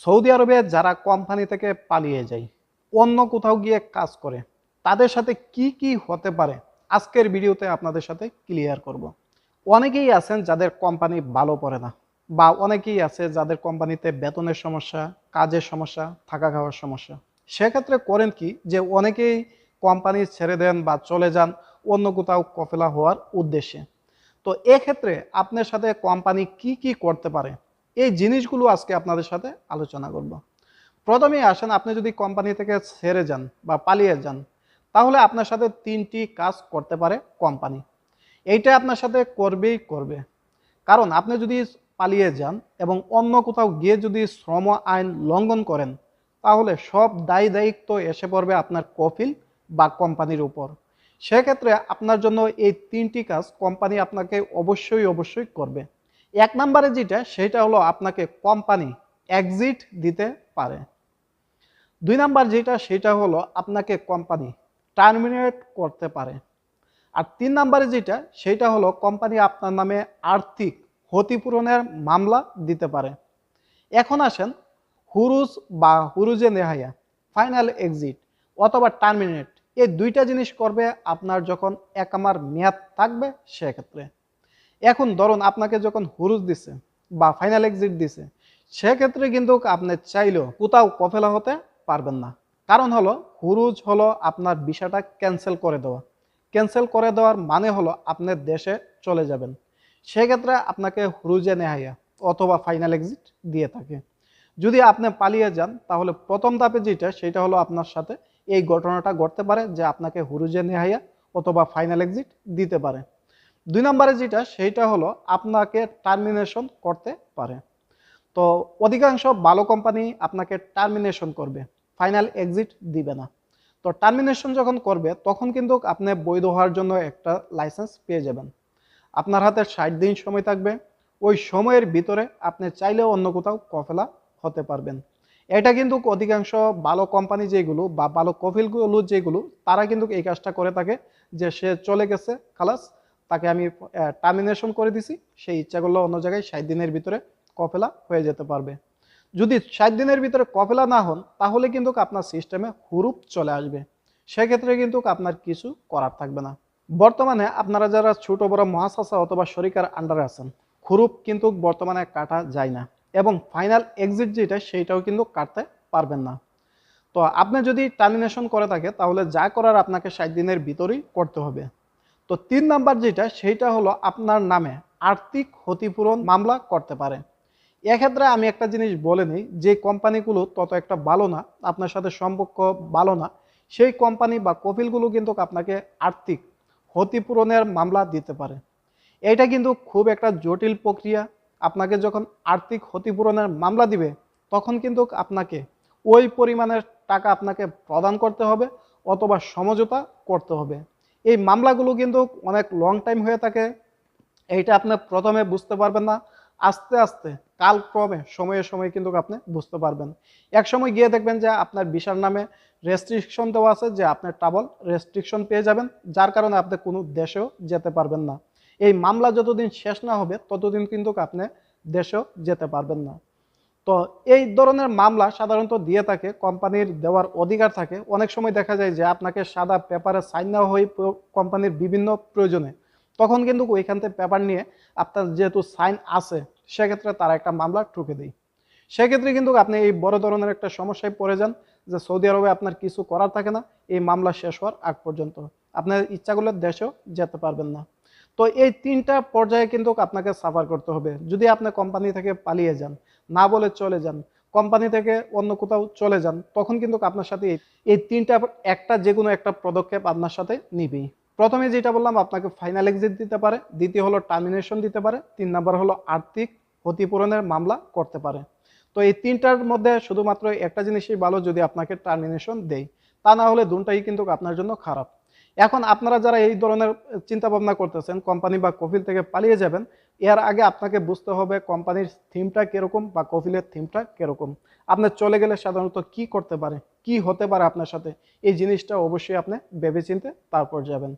Saudi আরবে যারা company থেকে পালিয়ে যায়, অন্য কোথাও গিয়ে কাজ করে, তাদের সাথে কি কি হতে পারে আজকের ভিডিওতে আপনাদের সাথে ক্লিয়ার করব। অনেকেই আছেন যাদের কোম্পানি ভালো পড়ে না বা অনেকেই আছে যাদের কোম্পানিতে বেতনের সমস্যা, কাজের সমস্যা, থাকা খাওয়ার সমস্যা। সেক্ষেত্রে করেন কি যে অনেকেই কোম্পানি ছেড়ে দেন বা চলে যান অন্য কোথাও কফেলা হওয়ার উদ্দেশ্যে। তো এক্ষেত্রে আপনার সাথে কোম্পানি কি কি করতে পারে এই জিনিসগুলো আজকে আপনাদের সাথে আলোচনা করব। প্রথমেই আসেন, আপনি যদি কোম্পানি থেকে ছেড়ে যান বা পালিয়ে যান, তাহলে আপনার সাথে তিনটি কাজ করতে পারে কোম্পানি। এইটা আপনার সাথে করবেই করবে। কারণ আপনি যদি পালিয়ে যান এবং অন্য কোথাও গিয়ে যদি শ্রম আইন লঙ্ঘন করেন, তাহলে সব দায়ী দায়িত্ব এসে পড়বে আপনার কফিল বা কোম্পানির উপর। সেক্ষেত্রে আপনার জন্য এই তিনটি কাজ কোম্পানি আপনাকে অবশ্যই অবশ্যই করবে। এক নম্বরে যেটা, সেটা হলো আপনাকে কোম্পানি এক্সিট দিতে পারে। দুই নাম্বার যেটা, সেটা হলো আপনাকে কোম্পানি টার্মিনেট করতে পারে। আর তিন নাম্বারে যেটা, সেটা হলো কোম্পানি আপনার নামে আর্থিক ক্ষতিপূরণের মামলা দিতে পারে। এখন আসেন হুরুজ বা হুরুজে নেহাইয়া ফাইনাল এক্সিট অথবা টার্মিনেট এই দুইটা জিনিস করবে আপনার যখন একামার মেয়াদ থাকবে, সেক্ষেত্রে। এখন ধরুন আপনাকে যখন হুরুজ দিছে বা ফাইনাল এক্সিট দিছে, সেক্ষেত্রে কিন্তু আপনি চাইলেও কোথাও কফেলা হতে পারবেন না। কারণ হলো, হুরুজ হলো আপনার বিষয়টা ক্যান্সেল করে দেওয়া। ক্যান্সেল করে দেওয়ার মানে হলো আপনার দেশে চলে যাবেন। সেক্ষেত্রে আপনাকে হুরুজে নেহাইয়া অথবা ফাইনাল এক্সিট দিয়ে থাকে। যদি আপনি পালিয়ে যান, তাহলে প্রথম ধাপে যেটা, সেটা হলো আপনার সাথে এই ঘটনাটা ঘটতে পারে যে আপনাকে হুরুজে নেহাইয়া অথবা ফাইনাল এক্সিট দিতে পারে। দুই নম্বরে যেটা, সেইটা হলো আপনাকে টার্মিনেশন করতে পারে। তো অধিকাংশ ভালো কোম্পানি আপনাকে টার্মিনেশন করবে ফাইনাল এক্সিট দিবে না। তো টার্মিনেশন যখন করবে, তখন কিন্তু আপনি বৈধ হওয়ার জন্য একটা লাইসেন্স পেয়ে যাবেন। আপনার হাতে ষাট দিন সময় থাকবে, ওই সময়ের ভিতরে আপনি চাইলেও অন্য কোথাও কফেলা হতে পারবেন। এটা কিন্তু অধিকাংশ ভালো কোম্পানি যেগুলো বা ভালো কফিলগুলো যেগুলো, তারা কিন্তু এই কাজটা করে থাকে যে সে চলে গেছে খালাস তাকে আমি টার্মিনেশন করে দিছি। সেই ইচ্ছাগুলো অন্য জায়গায় ষাট দিনের ভিতরে কফেলা হয়ে যেতে পারবে। যদি ষাট দিনের ভিতরে কফেলা না হন, তাহলে কিন্তু আপনার সিস্টেমে হুরুপ চলে আসবে। সেক্ষেত্রে কিন্তু আপনার কিছু করার থাকবে না। বর্তমানে আপনারা যারা ছোট, বড় মহাশাসা অথবা শরিকার আন্ডারে আছেন, হুরুপ কিন্তু বর্তমানে কাটা যায় না এবং ফাইনাল এক্সিট যেটা, সেইটাও কিন্তু কাটতে পারবেন না। তো আপনি যদি টার্মিনেশন করে থাকে, তাহলে যা করার আপনাকে ষাট দিনের ভিতরেই করতে হবে। তো তিন নাম্বার যেটা, সেইটা হলো আপনার নামে আর্থিক ক্ষতিপূরণ মামলা করতে পারে। এক্ষেত্রে আমি একটা জিনিস বলে নিই, যে কোম্পানিগুলো তত একটা ভালো না, আপনার সাথে সম্পর্ক ভালো না, সেই কোম্পানি বা কপিলগুলো কিন্তু আপনাকে আর্থিক ক্ষতিপূরণের মামলা দিতে পারে। এটা কিন্তু খুব একটা জটিল প্রক্রিয়া। আপনাকে যখন আর্থিক ক্ষতিপূরণের মামলা দিবে, তখন কিন্তু আপনাকে ওই পরিমাণের টাকা আপনাকে প্রদান করতে হবে অথবা সমঝোতা করতে হবে। এই মামলাগুলো কিন্তু অনেক লং টাইম হয়ে থাকে। এইটা আপনি প্রথমে বুঝতে পারবেন না। আস্তে আস্তে, কালক্রমে, সময়ে সময়ে কিন্তু আপনি বুঝতে পারবেন। এক সময় গিয়ে দেখবেন যে আপনার বিশার নামে রেস্ট্রিকশন দেওয়া আছে যে আপনার ট্রাভেল রেস্ট্রিকশন পেয়ে যাবেন। যার কারণে আপনি কোনো দেশেও যেতে পারবেন না। এই মামলা যতদিন শেষ না হবে, ততদিন কিন্তু আপনি দেশেও যেতে পারবেন না। তো এই ধরনের মামলা সাধারণত দিয়ে থাকে, কোম্পানির দেওয়ার অধিকার থাকে। অনেক সময় দেখা যায় যে আপনাকে সাদা পেপারে সাইন নেওয়া হয় কোম্পানির বিভিন্ন প্রয়োজনে। তখন কিন্তু ওইখান থেকে পেপার নিয়ে আপনার যেহেতু সাইন আছে, সেক্ষেত্রে তারা একটা মামলা ঠুকে দেয়। সেক্ষেত্রে কিন্তু আপনি এই বড় ধরনের একটা সমস্যায় পড়ে যান যে সৌদি আরবে আপনার কিছু করার থাকে না, এই মামলা শেষ হওয়ার আগ পর্যন্ত। আপনার ইচ্ছা করলে দেশেও যেতে পারবেন না। তো এই তিনটা পর্যায়ে কিন্তু আপনাকে সাফার করতে হবে। যদি আপনি কোম্পানি থেকে পালিয়ে যান না বলে চলে যান, কোম্পানি থেকে অন্য কোথাও চলে যান, তখন কিন্তু আপনার সাথে এই- তিনটা একটা যে কোনো একটা পদক্ষেপ আপনার সাথে নিবেই। প্রথমে যেটা বললাম, আপনাকে ফাইনাল এক্সিট দিতে পারে, দ্বিতীয় হলো টার্মিনেশন দিতে পারে, তিন নাম্বার হলো আর্থিক ক্ষতিপূরণের মামলা করতে পারে। তো এই তিনটার মধ্যে শুধুমাত্র একটা জিনিসই ভালো যদি আপনাকে টার্মিনেশন দেয়, তা না হলে দুটাই কিন্তু আপনার জন্য খারাপ। এখন আপনারা যারা এই ধরনের চিন্তা ভাবনা করতেছেন কোম্পানি বা কফিল থেকে পালিয়ে যাবেন, এর আগে আপনাকে বুঝতে হবে কোম্পানির থিমটা কীরকম বা কফিলের থিমটা কীরকম। আপনি চলে গেলে সাধারণত কি করতে পারে, কি হতে পারে আপনার সাথে, এই জিনিসটা অবশ্যই আপনি ভেবেচিন্তে তারপর যাবেন।